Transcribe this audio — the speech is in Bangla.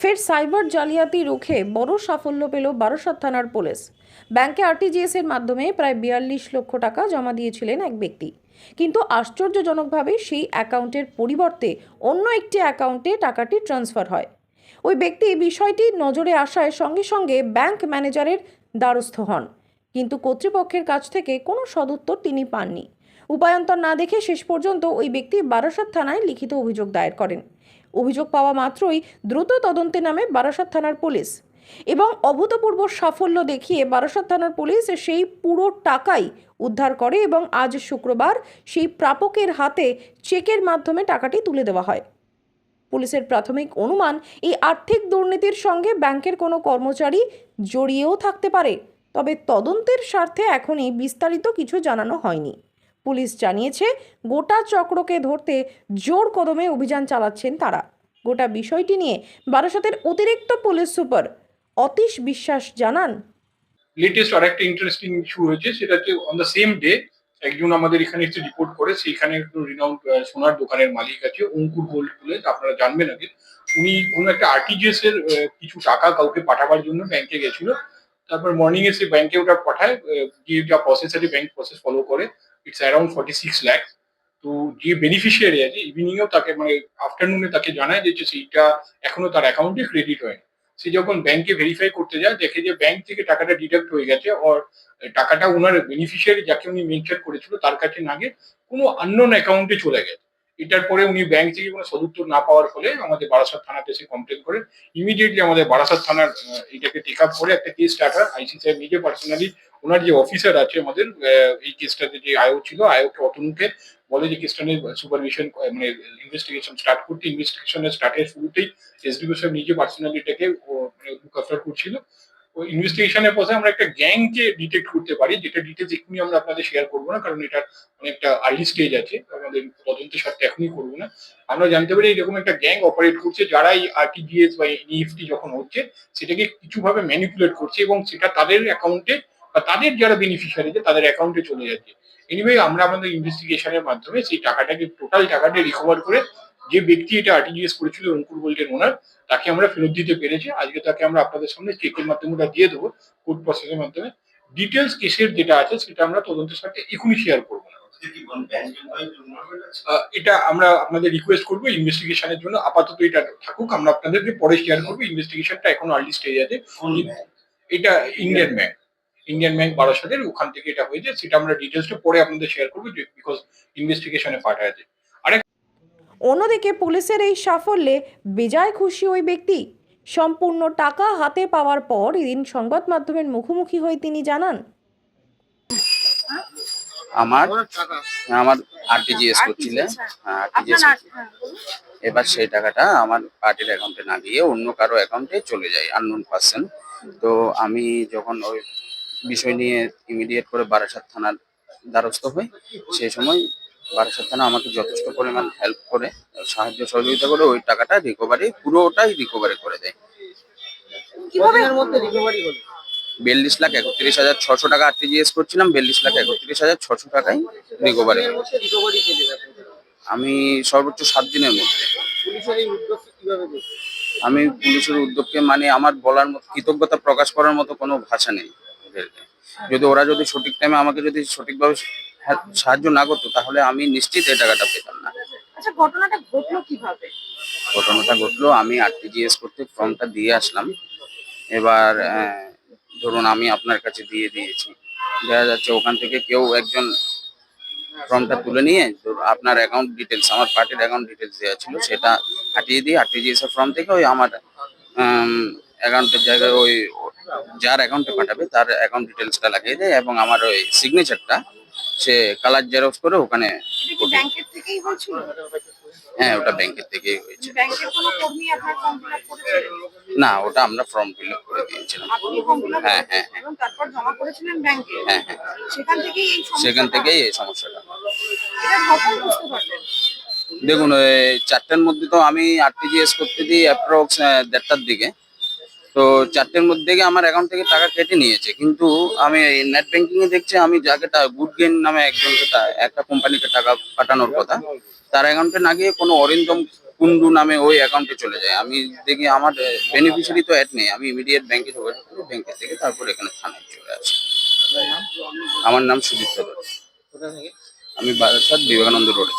ফের সাইবার জালিয়াতি রুখে বড় সাফল্য পেল বারাসাত থানার পুলিশ। ব্যাংকে আরটিজিএস এর মাধ্যমে প্রায় বিয়াল্লিশ লক্ষ টাকা জমা দিয়েছিলেন এক ব্যক্তি। কিন্তু আশ্চর্যজনকভাবে সেই অ্যাকাউন্টের পরিবর্তে অন্য একটি অ্যাকাউন্টে টাকাটি ট্রান্সফার হয়। ওই ব্যক্তি বিষয়টি নজরে আসায় সঙ্গে সঙ্গে ব্যাংক ম্যানেজারের দ্বারস্থ হন। কিন্তু কর্তৃপক্ষের কাছ থেকে কোনো সদুত্তর তিনি পাননি। উপায়ন্তর না দেখে শেষ পর্যন্ত ওই ব্যক্তি বারাসাত থানায় লিখিত অভিযোগ দায়ের করেন। অভিযোগ পাওয়া মাত্রই দ্রুত তদন্তে নামে বারাসাত থানার পুলিশ। এবং অভূতপূর্ব সাফল্য দেখিয়ে বারাসাত থানার পুলিশ সেই পুরো টাকাই উদ্ধার করে এবং আজ শুক্রবার সেই প্রাপকের হাতে চেকের মাধ্যমে টাকাটি তুলে দেওয়া হয়। পুলিশের প্রাথমিক অনুমান, এই আর্থিক দুর্নীতির সঙ্গে ব্যাংকের কোনো কর্মচারী জড়িয়েও থাকতে পারে। তবে তদন্তের স্বার্থে এখনই বিস্তারিত কিছু জানানো হয়নি। পুলিশ জানিয়েছে, গোটা চক্রকে ধরতে জোর কদমে অভিযান চালাচ্ছেন তারা। গোটা বিষয়টি নিয়ে বারাসাতের অতিরিক্ত পুলিশ সুপার অতীশ বিশ্বাস জানান লেটেস্ট আর একটা ইন্টারেস্টিং ইস্যু হয়েছে, সেটা হচ্ছে অন দ্য সেম ডে একজন আমাদের এখানে এসে রিপোর্ট করে, সেইখানে একজন রিনাউন্ড সোনার দোকানের মালিক আছে, অঙ্কুর গোল্ড বলে, আপনারা জানবেন আগে। উনি কোনো একটা আরটিজিএস এর কিছু টাকা কাউকে পাঠাবার জন্য ব্যাংকে গেছিল। তারপর মর্নিং এ ব্যাংকে ওটা পাঠায় গিয়ে যা প্রসেস আছে ব্যাংক প্রসেস ফলো করে। It's around forty six lakhs তো যে বেনিফিশিয়ারি আছে ইভিনিং এও তাকে মানে আফটারনুনে তাকে জানায় যে সেইটা এখনও তার অ্যাকাউন্টে ক্রেডিট হয়নি। সে যখন ব্যাংকে ভেরিফাই করতে যায়, দেখে যে ব্যাংক থেকে টাকাটা ডিডাক্ট হয়ে গেছে আর টাকাটা ওনার বেনিফিশিয়ারি যাকে উনি মেনশন করেছিল, তার কাছে না গিয়ে কোনো আননোন অ্যাকাউন্টে চলে গেছে। এটার পরে উনি ব্যাংক থেকে কোনো সদুত্তর না পাওয়ার ফলে আমাদের বারাসাত থানাতে এসে কমপ্লেন করেন। ইমিডিয়েটলি আমাদের বারাসাত থানার এটাকে টেক আপ করে একটা কেস স্টার্ট হয়। আইসি সাহেব নিজে পার্সোনালি ওনার যে অফিসার আছে আমাদের এই কেসটাতে যে আয়ো ছিল আয়োকে অতনুকে বলে যে কেসটা নিয়ে সুপারভিশন মানে ইনভেস্টিগেশন স্টার্ট করতে। ইনভেস্টিগেশনের স্টার্টের শুরুতেই এসডিও সাহেব নিজে পার্সোনালি এটাকে লুক আফটার করছিল। ইনভেস্টিগেশনের পথে আমরা একটা গ্যাংকে ডিটেক্ট করতে পারি, যেটা ডিটেলস আমরা আপনাদের শেয়ার করব না, কারণ এটা অনেকটা আর্লি স্টেজ আছে, আমাদের সাথে এখনই করব না। আমরা জানতে পারি এরকম একটা গ্যাং অপারেট করছে, যারা এই আরটিজিএস বা ইএফটি যখন হচ্ছে, সেটাকে কিছুভাবে ম্যানিপুলেট করছে এবং সেটা তাদের অ্যাকাউন্টে বা তাদের যারা বেনিফিশিয়ারি তাদের অ্যাকাউন্টে চলে যাচ্ছে। এনিওয়ে আমরা আমাদের ইনভেস্টিগেশনের মাধ্যমে সেই টাকাটাকে টোটাল টাকাটা রিকভার করে যে ব্যক্তি এটা আরটিজিএস করেছিল অঙ্কুর গোল্ডের ওনার তাকে আমরা ফেরত দিতে পেরেছি। আজকে তাকে আমরা আপনাদের সামনে চেকের মাধ্যমে ওটা দিয়ে দেবো কোর্ট প্রসেসের মাধ্যমে। ডিটেলস কেসের যেটা আছে সেটা আমরা তদন্তের সাথে এখনই শেয়ার করব। না এটা আমরা আপনাদের রিকোয়েস্ট করব ইনভেস্টিগেশনের জন্য। আপাতত এটা থাকুক আমরা আপনাদেরকে পরে শেয়ার করব। ইনভেস্টিগেশনটা এখন আর্লি স্টেজ আছে। এটা ইন্ডিয়ান ব্যাংক ইন্ডিয়ান ব্যাংক বারাসাতের ওখান থেকে এটা হয়েছে। সেটা আমরা ডিটেলসটা পরে আপনাদের শেয়ার করব বিকজ ইনভেস্টিগেশনে পার্ট আছে। অন্যদিকে পুলিশের এই সাফল্যে বেজায় খুশি ওই ব্যক্তি। সম্পূর্ণ টাকা হাতে পাওয়ার পর এদিন সংবাদ মাধ্যমের মুখোমুখি হয়ে তিনি জানান আমার আমার আরটিজিএস করছিলে। হ্যাঁ আরটিজিএস এবার সেই টাকাটা আমার পার্টির অ্যাকাউন্টে না গিয়ে অন্য কারও অ্যাকাউন্টে চলে যায় আননোন পার্সন তো আমি যখন ওই বিষয় নিয়ে ইমিডিয়েট করে বারাসাত থানার দ্বারস্থ হই সেই সময় বারাসাত থানা আমাকে যথেষ্ট পরিমাণ হেল্প করে সাহায্য সহযোগিতা করে ওই টাকাটা রিকভারি পুরোটাই রিকভারি করে দেয়। বিয়াল্লিশ লাখ একত্রিশ হাজার ছশো টাকা আরটিজিএস করছিলাম বিয়াল্লিশ লাখ একত্রিশ হাজার ছশো টাকায় রিকভারি? আমি সর্বোচ্চ সাত দিনের মধ্যে? আমি পুলিশের উদ্যোগকে মানে আমার বলার মতো কৃতজ্ঞতা প্রকাশ করার মতো কোনো ভাষা নেই। ওদেরকে যদি ওরা যদি সঠিক টাইমে আমাকে যদি সঠিকভাবে সাহায্য না করতো তাহলে আমি নিশ্চিত এই টাকাটা পেতাম না। আচ্ছা ঘটনাটা ঘটলো কীভাবে? ঘটনাটা ঘটলো আমি আরটিজিএস করতে ফর্মটা দিয়ে আসলাম। এবার ধরুন আমি আপনার কাছে দিয়ে দিয়েছি। দেখা যাচ্ছে ওখান থেকে কেউ একজন ফর্মটা তুলে নিয়ে আপনার অ্যাকাউন্ট ডিটেলস আমার পার্টির অ্যাকাউন্ট ডিটেলস দেওয়া ছিল সেটা হাটিয়ে দিয়ে আরটিজিএস এর ফর্ম থেকে ওই আমার অ্যাকাউন্টের জায়গায় ওই যার অ্যাকাউন্টে পাঠাবে তার অ্যাকাউন্ট ডিটেলসটা লাগিয়ে দেয় এবং আমার ওই সিগনেচারটা সে কালার জেরক্স করে ওখানে ব্যাংকের থেকেই হয়েছিল? হ্যাঁ ওটা ব্যাংকের থেকেই হয়েছে। ব্যাংকের কোনো কর্মী আপনার ফর্ম ফিল আপ করেছিলেন না ওটা আমরা ফর্ম ফিল আপ করে দিয়েছিলাম। আপনি ফর্ম ফিল আপ হ্যাঁ, হ্যাঁ, হ্যাঁ। এবং তারপর জমা করেছিলেন ব্যাংকে? হ্যাঁ হ্যাঁ। সেখান থেকেই এই সমস্যাটা- সেখান থেকেই এই সমস্যাটা। এটা কখন বুঝতে পারলেন? দেখুন চারটার মধ্যে তো আমি আরটিজিএস করতে দিই অ্যাপ্রক্স দেড়টার দিকে। তো চারটের মধ্যে গিয়ে আমার অ্যাকাউন্ট থেকে টাকা কেটে নিয়েছে। কিন্তু আমি নেট ব্যাংকিং এ দেখছি আমি যাকে গুড গেন নামে একজনকে টা- একটা কোম্পানিকে টাকা পাঠানোর কথা তার অ্যাকাউন্টে না গিয়ে কোনো অরিন্দম কুন্ডু নামে ওই অ্যাকাউন্টে চলে যায়। আমি দেখি আমার বেনিফিশিয়ারি তো অ্যাড নেই। আমি ইমিডিয়েট ব্যাংকে যোগাযোগ করি থেকে তারপর এখানে থানায় চলে আসি। আমার নাম সুদীপ্ত আমি বারাসাত বিবেকানন্দ রোডে।